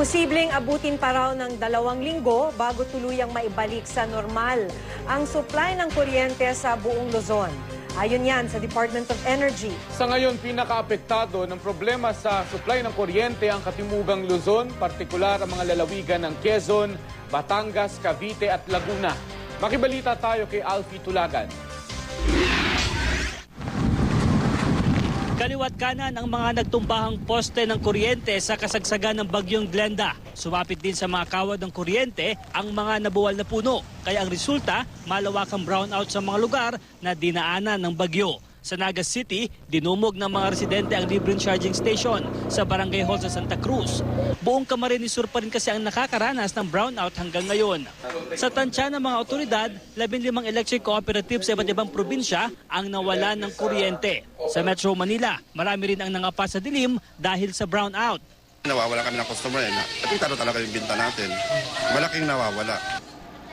Posibleng abutin pa raw ng dalawang linggo bago tuluyang maibalik sa normal ang supply ng kuryente sa buong Luzon. Ayon yan sa Department of Energy. Sa ngayon, pinakaapektado ng problema sa supply ng kuryente ang Katimugang Luzon, partikular ang mga lalawigan ng Quezon, Batangas, Cavite at Laguna. Makibalita tayo kay Alfie Tulagan. Kaliwat kanan ang mga nagtumbahang poste ng kuryente sa kasagsagan ng bagyong Glenda. Sumapit din sa mga kawad ng kuryente ang mga nabuwal na puno. Kaya ang resulta, malawakang brownout sa mga lugar na dinaanan ng bagyo. Sa Naga City, dinumog ng mga residente ang libreng charging station sa Barangay Hall sa Santa Cruz. Buong Camarines Sur pa rin kasi ang nakakaranas ng brownout hanggang ngayon. Sa tansya ng mga otoridad, 15 electric cooperatives sa iba't ibang probinsya ang nawalan ng kuryente. Sa Metro Manila, marami rin ang nangapa sa dilim dahil sa brownout. Nawawala kami ng customer eh. Apektado talaga yung binta natin. Malaking nawawala.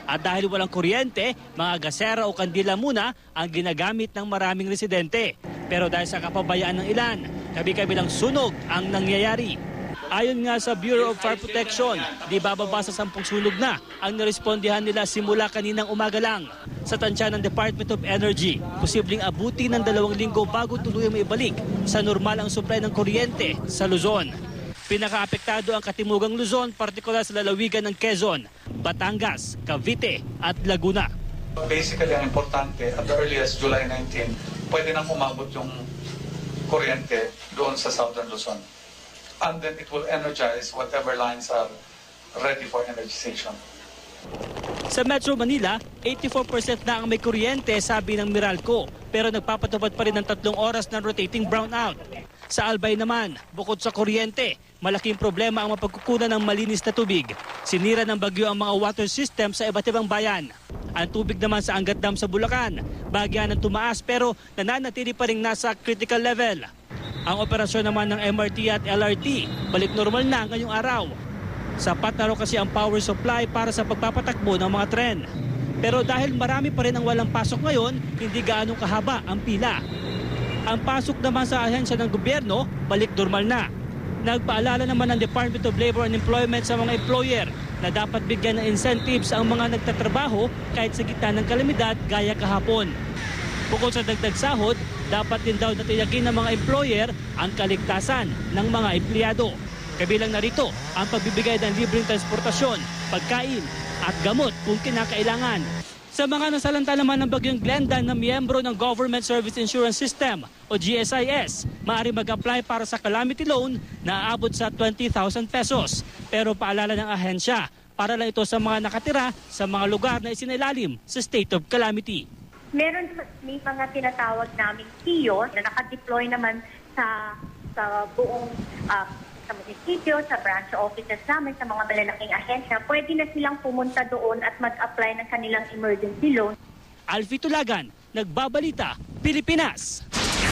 At dahil walang kuryente, mga gasera o kandila muna ang ginagamit ng maraming residente. Pero dahil sa kapabayaan ng ilan, kabi-kabilang sunog ang nangyayari. Ayon nga sa Bureau of Fire Protection, di bababa sa sampung sunog na ang narespondihan nila simula kaninang umaga lang. Sa tansya ng Department of Energy, posibleng abuti ng dalawang linggo bago tuluyang maibalik sa normal ang supply ng kuryente sa Luzon. Pinakaapektado ang Katimugang Luzon, partikular sa lalawigan ng Quezon, Batangas, Cavite at Laguna. Basically, ang importante, at the earliest July 19, pwede nang umabot yung kuryente doon sa Southern Luzon. And then it will energize whatever lines are ready for energization. Sa Metro Manila, 84% na ang may kuryente, sabi ng Meralco. Pero nagpapatupad pa rin ng tatlong oras ng rotating brownout. Sa Albay naman, bukod sa kuryente, malaking problema ang mapagkukunan ng malinis na tubig. Sinira ng bagyo ang mga water system sa iba't ibang bayan. Ang tubig naman sa Angat Dam sa Bulacan, bagyan ng tumaas pero nananatili pa rin nasa critical level. Ang operasyon naman ng MRT at LRT, balik normal na ngayong araw. Sapat na kasi ang power supply para sa pagpapatakbo ng mga tren. Pero dahil marami pa rin ang walang pasok ngayon, hindi gaano kahaba ang pila. Ang pasok naman sa ahensya ng gobyerno, balik normal na. Nagpaalala naman ng Department of Labor and Employment sa mga employer na dapat bigyan ng incentives ang mga nagtatrabaho kahit sa gitna ng kalamidad gaya kahapon. Bukod sa dagdag sahod, dapat din daw natiyagin ng mga employer ang kaligtasan ng mga empleyado. Kabilang narito ang pagbibigay ng libreng transportasyon, pagkain at gamot kung kinakailangan. Sa mga nasalanta naman ng bagyong Glenda na miyembro ng Government Service Insurance System o GSIS, maaari mag-apply para sa calamity loan na aabot sa 20,000 pesos. Pero paalala ng ahensya, para lang ito sa mga nakatira sa mga lugar na isinailalim sa state of calamity. Meron may mga tinatawag naming kiosk na nakadeploy naman sa sa buong ah, sa munisipyo, sa branch offices namin, sa mga malalaking ahensya. Pwede na silang pumunta doon at mag-apply ng kanilang emergency loan. Alfie Tulagan, Nagbabalita, Pilipinas.